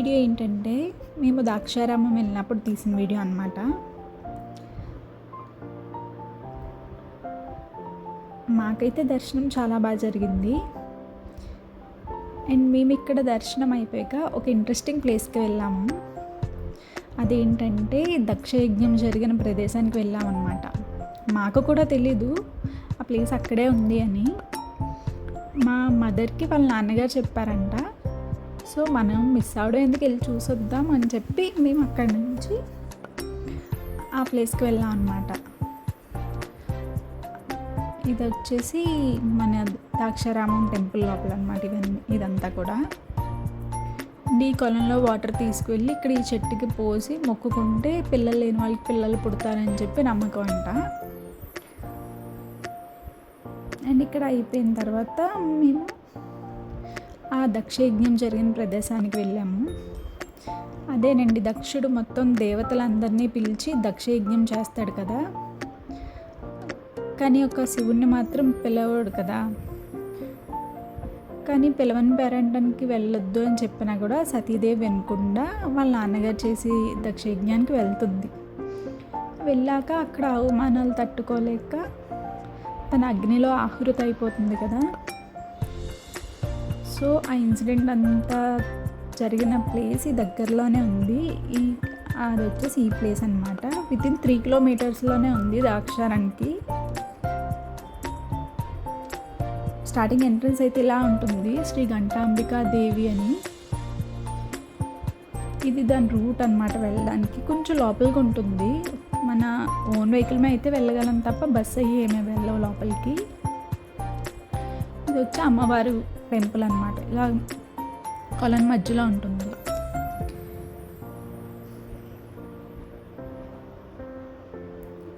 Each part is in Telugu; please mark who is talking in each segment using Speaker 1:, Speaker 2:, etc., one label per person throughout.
Speaker 1: వీడియో ఏంటంటే మేము ద్రాక్షారామం వెళ్ళినప్పుడు తీసిన వీడియో అనమాట మాకైతే దర్శనం చాలా బాగా జరిగింది. అండ్ మేము ఇక్కడ దర్శనం అయిపోయాక ఒక ఇంట్రెస్టింగ్ ప్లేస్కి వెళ్ళాము. అదేంటంటే దక్షయజ్ఞం జరిగిన ప్రదేశానికి వెళ్ళామన్నమాట మాకు కూడా తెలీదు ఆ ప్లేస్ అక్కడే ఉంది అని. మా మదర్కి వాళ్ళ నాన్నగారు చెప్పారంట సో మనం మిస్ అవడం ఎందుకు వెళ్ళి చూసొద్దాం అని చెప్పి మేము అక్కడి నుంచి ఆ ప్లేస్కి వెళ్ళాం అనమాట ఇది వచ్చేసి మన ద్రాక్షారామం టెంపుల్ లోపల అనమాట ఇవన్నీ ఇదంతా కూడా. ఈ కొలంలో వాటర్ తీసుకువెళ్ళి ఇక్కడ ఈ చెట్టుకి పోసి మొక్కుకుంటే పిల్లలు లేని వాళ్ళకి పిల్లలు పుడతారని చెప్పి నమ్మకం అంట. అండ్ ఇక్కడ అయిపోయిన తర్వాత మేము ఆ దక్షయజ్ఞం జరిగిన ప్రదేశానికి వెళ్ళాము. అదేనండి దక్షుడు మొత్తం దేవతలందరినీ పిలిచి దక్షయజ్ఞం చేస్తాడు కదా. కానీ ఒక శివుణ్ణి మాత్రం పిలవడు కదా. కానీ పిలవని పేరంటానికి వెళ్ళొద్దు అని చెప్పినా కూడా సతీదేవి వినకుండా వాళ్ళ నాన్నగారు చేసి దక్షయజ్ఞానికి వెళ్తుంది. వెళ్ళాక అక్కడ అవమానాలు తట్టుకోలేక తన అగ్నిలో ఆహుతి అయిపోతుంది కదా. సో ఆ ఇన్సిడెంట్ అంతా జరిగిన ప్లేస్ ఈ దగ్గరలోనే ఉంది. ఈ అది వచ్చేసి ఈ ప్లేస్ అనమాట విత్ ఇన్ త్రీ కిలోమీటర్స్లోనే ఉంది ద్రాక్షారానికి. స్టార్టింగ్ ఎంట్రన్స్ అయితే ఇలా ఉంటుంది. శ్రీ ఘంటాంబికా దేవి అని. ఇది దాని రూట్ అనమాట వెళ్ళడానికి. కొంచెం లోపలికి ఉంటుంది. మన ఓన్ వెహికల్ మీద అయితే వెళ్ళగలం తప్ప బస్సు అయ్యి ఏమీ వెళ్ళవు లోపలికి. ఇది వచ్చి అమ్మవారు టెంపుల్ అనమాట ఇలా కొలను మధ్యలో ఉంటుంది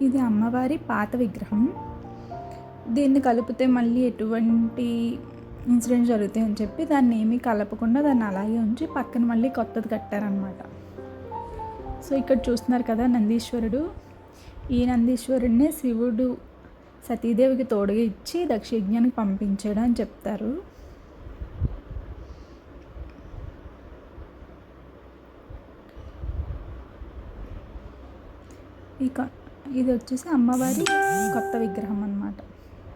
Speaker 1: ఇది అమ్మవారి పాత విగ్రహం. దీన్ని కలిపితే మళ్ళీ ఎటువంటి ఇన్సిడెంట్ జరుగుతాయి అని చెప్పి దాన్ని ఏమీ కలపకుండా దాన్ని అలాగే ఉంచి పక్కన మళ్ళీ కొత్తది కట్టారనమాట సో ఇక్కడ చూస్తున్నారు కదా నందీశ్వరుడు. ఈ నందీశ్వరుడినే శివుడు సతీదేవికి తోడుగా ఇచ్చి దక్షయజ్ఞానికి పంపించాడు అని చెప్తారు. ఇక ఇది వచ్చేసి అమ్మవారి కొత్త విగ్రహం అనమాట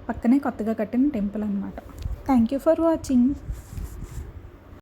Speaker 1: పక్కనే కొత్తగా కట్టిన టెంపుల్ అనమాట థ్యాంక్ యూ ఫర్ వాచింగ్